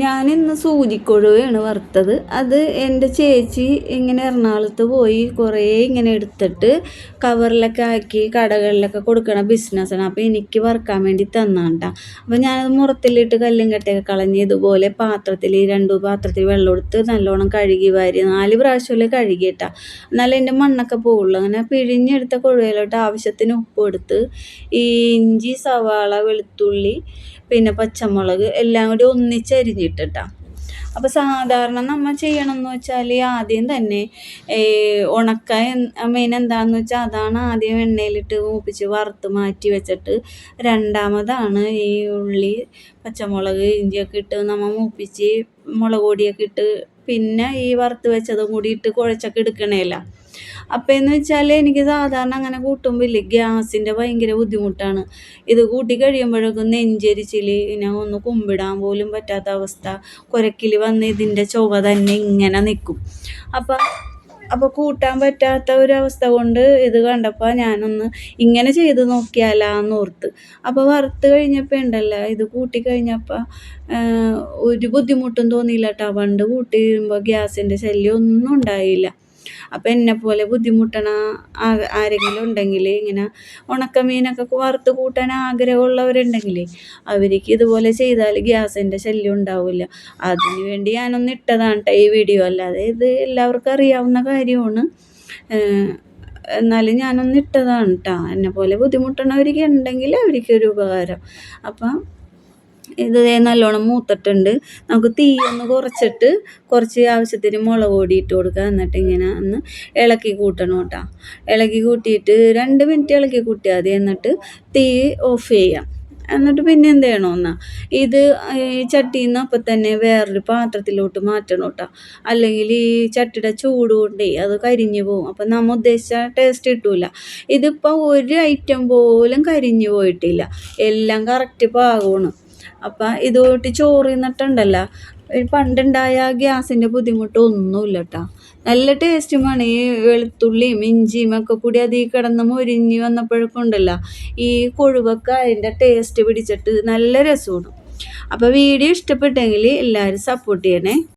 ഞാൻ ഇന്ന് സൂചിക്കൊഴുവയാണ് വറുത്തത്. അത് എന്റെ ചേച്ചി ഇങ്ങനെ എറണാകുളത്ത് പോയി കുറേ ഇങ്ങനെ എടുത്തിട്ട് കവറിലൊക്കെ ആക്കി കടകളിലൊക്കെ കൊടുക്കണ ബിസിനസ്സാണ്. അപ്പോൾ എനിക്ക് വറുക്കാൻ വേണ്ടി തന്നാണ് കേട്ടോ അപ്പോൾ ഞാനത് മുറത്തിലിട്ട് കല്ലും കട്ടയൊക്കെ കളഞ്ഞ് ഇതുപോലെ പാത്രത്തിൽ രണ്ട് പാത്രത്തിൽ വെള്ളം എടുത്ത് നല്ലോണം കഴുകി വാരി നാല് പ്രാവശ്യമല്ലേ കഴുകി കേട്ടോ എന്നാലും എന്റെ മണ്ണൊക്കെ പോവുള്ളൂ. അങ്ങനെ പിഴിഞ്ഞെടുത്ത കൊഴുവയിലോട്ട് ആവശ്യത്തിന് ഉപ്പ് എടുത്ത് ഈ ഇഞ്ചി സവാള വെളുത്തുള്ളി പിന്നെ പച്ചമുളക് എല്ലാം കൂടി ഒന്നിച്ചരിഞ്ഞിട്ടിട്ട അപ്പോൾ സാധാരണ നമ്മൾ ചെയ്യണമെന്ന് വെച്ചാൽ ആദ്യം തന്നെ ഉണക്ക മെയിൻ എന്താണെന്ന് വെച്ചാൽ അതാണ് ആദ്യം എണ്ണയിലിട്ട് മൂപ്പിച്ച് വറുത്ത് മാറ്റി വെച്ചിട്ട് രണ്ടാമതാണ് ഈ ഉള്ളി പച്ചമുളക് ഇഞ്ചിയൊക്കെ ഇട്ട് നമ്മൾ മൂപ്പിച്ച് മുളക് പൊടിയൊക്കെ ഇട്ട് പിന്നെ ഈ വറുത്ത് വെച്ചതും കൂടി ഇട്ട് കുഴച്ചൊക്കെ എടുക്കണേല. അപ്പം എന്ന് വെച്ചാൽ എനിക്ക് സാധാരണ അങ്ങനെ കൂട്ടുമ്പോൾ ഇല്ലേ ഗ്യാസിന്റെ ഭയങ്കര ബുദ്ധിമുട്ടാണ്. ഇത് കൂട്ടി കഴിയുമ്പോഴേക്കും നെഞ്ചരിച്ചിൽ ഇനി ഒന്ന് കുമ്പിടാൻ പോലും പറ്റാത്ത അവസ്ഥ. കുരക്കിൽ വന്ന് ഇതിന്റെ ചുവ തന്നെ ഇങ്ങനെ നിൽക്കും അപ്പം അപ്പോൾ കൂട്ടാൻ പറ്റാത്ത ഒരു അവസ്ഥ കൊണ്ട് ഇത് കണ്ടപ്പോൾ ഞാനൊന്ന് ഇങ്ങനെ ചെയ്ത് നോക്കിയാലാന്ന് ഓർത്ത്. അപ്പോൾ വറുത്ത് കഴിഞ്ഞപ്പോൾ ഉണ്ടല്ലോ ഇത് കൂട്ടി കഴിഞ്ഞപ്പോൾ ഒരു ബുദ്ധിമുട്ടും തോന്നിയില്ല കേട്ടോ പണ്ട് കഴിയുമ്പോൾ ഗ്യാസിന്റെ ശല്യം ഒന്നും ഉണ്ടായില്ല. അപ്പോൾ പോലെ ബുദ്ധിമുട്ടണ ആരെങ്കിലും ഉണ്ടെങ്കിൽ ഇങ്ങനെ ഉണക്കമീനൊക്കെ വറുത്ത് കൂട്ടാൻ ആഗ്രഹമുള്ളവരുണ്ടെങ്കിൽ അവർക്ക് ഇതുപോലെ ചെയ്താൽ ഗ്യാസിന്റെ ശല്യം ഉണ്ടാവില്ല. അതിന് വേണ്ടി ഞാനൊന്ന് ഇട്ടതാണ് ഈ വീഡിയോ. അല്ലാതെ ഇത് എല്ലാവർക്കും അറിയാവുന്ന കാര്യമാണ്. എന്നാലും ഞാനൊന്ന് ഇട്ടതാണ് കേട്ടോ എന്നെ പോലെ ബുദ്ധിമുട്ടണവർക്ക് ഉണ്ടെങ്കിൽ അവർക്കൊരു ഉപകാരം. അപ്പം ഇത് നല്ലോണം മൂത്തിട്ടുണ്ട്. നമുക്ക് തീ ഒന്ന് കുറച്ചിട്ട് കുറച്ച് ആവശ്യത്തിന് മുളക് പൊടി ഇട്ട് കൊടുക്കുക എന്നിട്ട് ഇങ്ങനെ ഒന്ന് ഇളക്കി കൂട്ടണം കേട്ടോ. ഇളക്കി കൂട്ടിയിട്ട് രണ്ട് മിനിറ്റ് ഇളക്കി കൂട്ടിയാൽ മതി. എന്നിട്ട് തീ ഓഫ് ചെയ്യാം. എന്നിട്ട് പിന്നെ എന്ത് ചെയ്യണമെന്നാ ഇത് ഈ ചട്ടിയിൽ നിന്ന് അപ്പം തന്നെ വേറൊരു പാത്രത്തിലോട്ട് മാറ്റണം കേട്ടോ. അല്ലെങ്കിൽ ഈ ചട്ടിയുടെ ചൂട് കൊണ്ടേ അത് കരിഞ്ഞു പോകും. അപ്പം നമ്മൾ ഉദ്ദേശിച്ച ടേസ്റ്റ് കിട്ടൂല. ഇതിപ്പോൾ ഒരു ഐറ്റം പോലും കരിഞ്ഞു പോയിട്ടില്ല. എല്ലാം കറക്റ്റ് പാകമാണ് അപ്പം ഇതുകൂട്ടി ചോറ് നിന്നിട്ടുണ്ടല്ലോ പണ്ടുണ്ടായ ഗ്യാസിന്റെ ബുദ്ധിമുട്ട് ഒന്നുമില്ല കേട്ടോ നല്ല ടേസ്റ്റുമാണ്. ഈ വെളുത്തുള്ളിയും ഇഞ്ചിയും ഒക്കെ കൂടി അതിൽ കിടന്ന് മൊരിഞ്ഞ് വന്നപ്പോഴൊക്കെ ഈ കൊഴുവൊക്കെ അതിന്റെ ടേസ്റ്റ് പിടിച്ചിട്ട് നല്ല രസമാണ്. അപ്പോൾ വീഡിയോ ഇഷ്ടപ്പെട്ടെങ്കിൽ എല്ലാവരും സപ്പോർട്ട് ചെയ്യണേ.